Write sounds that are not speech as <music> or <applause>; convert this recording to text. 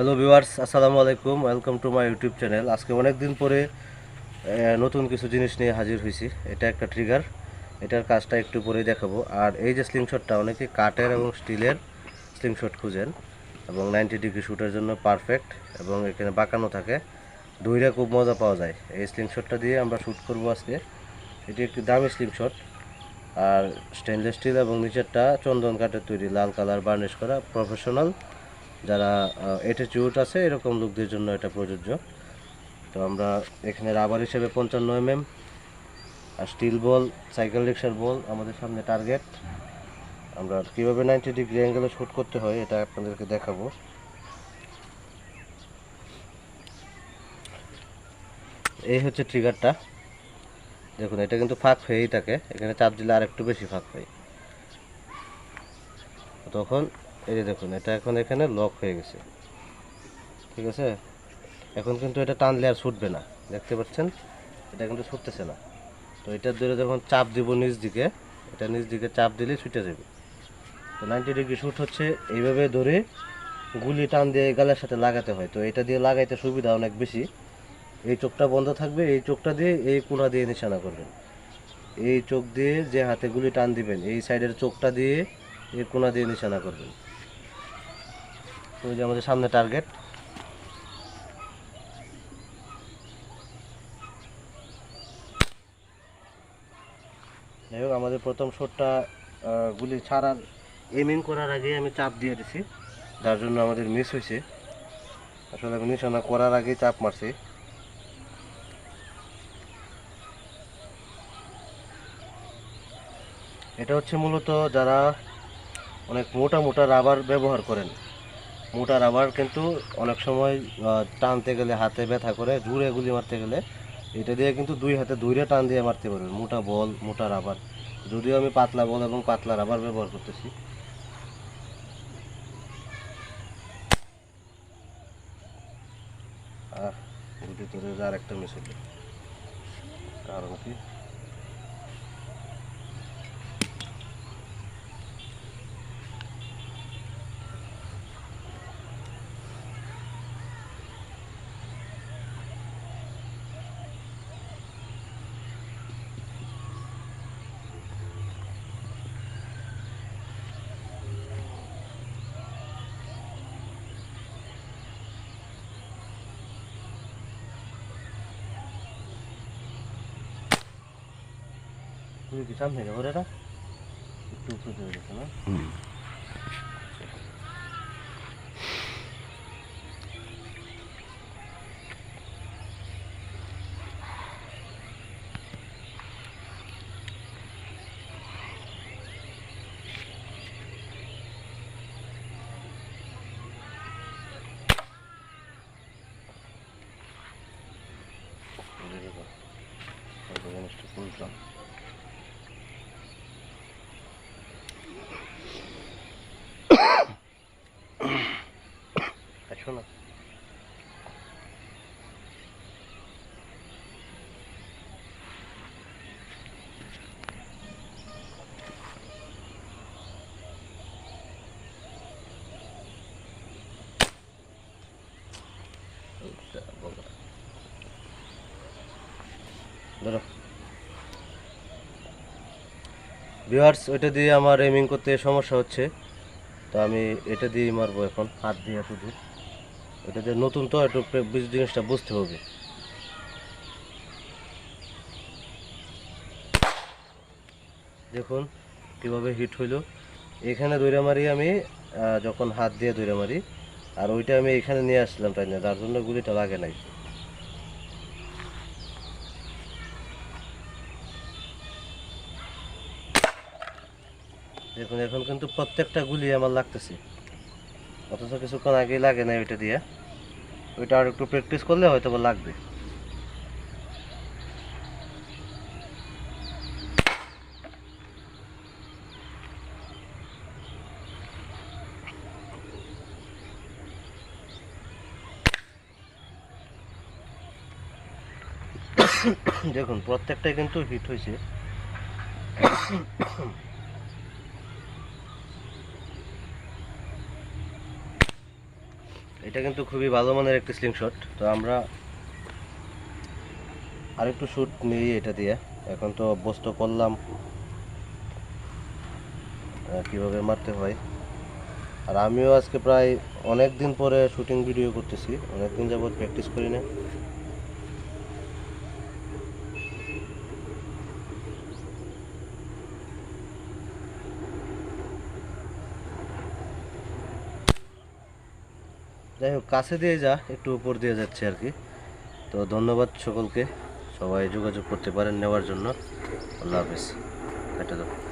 Hello viewers আসসালামু আলাইকুম। Welcome to my YouTube channel আজকে অনেক দিন পরে নতুন কিছু জিনিস নিয়ে হাজির হয়েছি এটা একটা ট্রিগার এটার কাজটা একটু পরেই দেখাবো। আর এই যে স্লিংশটটা অনেকে কাঠের এবং স্টিলের স্লিংশট খুঁজেন এবং নাইনটি ডিগ্রি শ্যুটের জন্য পারফেক্ট এবং এখানে বাঁকানো থাকে। দইরা খুব মজা পাওয়া যায়। এই স্লিংশটটা দিয়ে আমরা শ্যুট করব আজকে। এটি একটি দামি স্লিংশট আর স্টেনলেস স্টিল এবং নিচেরটা চন্দন কাঠের তৈরি, লাল কালার বার্নিশ করা প্রফেশনাল যারা অ্যাটিটিউড আছে, এরকম লোকদের জন্য এটা প্রযোজ্য। তো আমরা এখানে রাবার হিসেবে পঞ্চান্ন এমএম, আর স্টিল বল সাইকেল রিক্সার বল আমাদের সামনে টার্গেট আমরা কীভাবে নাইনটি ডিগ্রি অ্যাঙ্গেলে শ্যুট করতে হয়, এটা আপনাদেরকে দেখাবো। এই হচ্ছে ট্রিগারটা দেখুন, এটা কিন্তু ফাঁক হয়েই থাকে। এখানে চাপ দিলে আর একটু বেশি ফাঁক হয়। তখন এই যে দেখুন, এটা এখন এখানে লক হয়ে গেছে। ঠিক আছে? এখন কিন্তু এটা টানলে আর ছুটবে না। দেখতে পাচ্ছেন? এটা কিন্তু ছুটতেছে না। তো এটার ধরে যখন চাপ দিব নিচ দিকে, এটা নিচ দিকে চাপ দিলেই ছুটে যাবে। তো নাইনটি ডিগ্রি শ্যুট হচ্ছে, এইভাবে ধরে গুলি টান দিয়ে গালের সাথে লাগাতে হয়। তো এটা দিয়ে লাগাইতে সুবিধা অনেক বেশি। এই চোখটা বন্ধ থাকবে, এই চোখটা দিয়ে এই কোনা দিয়ে নিশানা করবেন। এই চোখ দিয়ে যে হাতে গুলি টান দিবেন, এই সাইডের চোখটা দিয়ে এই কোনা দিয়ে নিশানা করবেন। ওই যে আমাদের সামনে টার্গেট যাই হোক, আমাদের প্রথম শটটা গুলি ছাড়ার এমিং করার আগে আমি চাপ দিয়ে দিছি। যার জন্য আমাদের মিস হয়েছে। আসলে আমি নিশানা করার আগেই চাপ মারছি। এটা হচ্ছে মূলত যারা অনেক মোটা মোটা রাবার ব্যবহার করেন। মোটা রাবার কিন্তু অনেক সময় টানতে গেলে হাতে ব্যথা করে জুড়ে গুলি মারতে গেলে, এটা দিয়ে কিন্তু দুই হাতে দুইরে টান দিয়ে মারতে পারবেন মোটা বল, মোটা রাবার। যদিও আমি পাতলা বল এবং পাতলা রাবার ব্যবহার করতেছি। আহ গুলি তোরে আর একটা হলো কারণ কি? সামনে যাব রে এটা একটু উপরে চলে গেছে না এই দেখো, এই জিনিসটা খুললাম আসো না ধরো ভিউয়ার্স ওইটা দিয়ে আমার এমিং করতে সমস্যা হচ্ছে। তো আমি এটা দিয়েই মারবো এখন, হাত দিয়ে শুধু। এটা দিয়ে নতুন তো একটু জিনিসটা বুঝতে হবে। দেখুন কীভাবে হিট হইল। এখানে দৈরা মারি আমি যখন হাত দিয়ে দৈরা মারি, আর ওইটা আমি এখানে নিয়ে আসলাম তাই না যার জন্য গুলিটা লাগে নাই। দেখুন এখন কিন্তু প্রত্যেকটা গুলি আমার লাগতেছে। অথচ কিছুক্ষণ আগেই লাগে না ওইটা দিয়ে। ওইটা আর একটু প্র্যাকটিস করলে হয়তো লাগবে। <coughs> দেখুন, প্রত্যেকটাই কিন্তু হিট হয়েছে। এটা কিন্তু খুবই ভালো মানের একটি স্লিং শট তো আমরা আরেকটু শ্যুট নিই এটা দিয়ে। এখন তো অভ্যস্ত করলাম। কীভাবে কীভাবে মারতে হয়। আর আমিও আজকে প্রায় অনেক দিন পরে শুটিং ভিডিও করতেছি। অনেক দিন যাবত প্র্যাকটিস করি না যাই হোক, কাছে দিয়ে যা, একটু উপর দিয়ে যাচ্ছে আর কি। তো ধন্যবাদ সকলকে, সবাই যোগাযোগ করতে পারেন নেওয়ার জন্য। আল্লাহ হাফিজ। দাও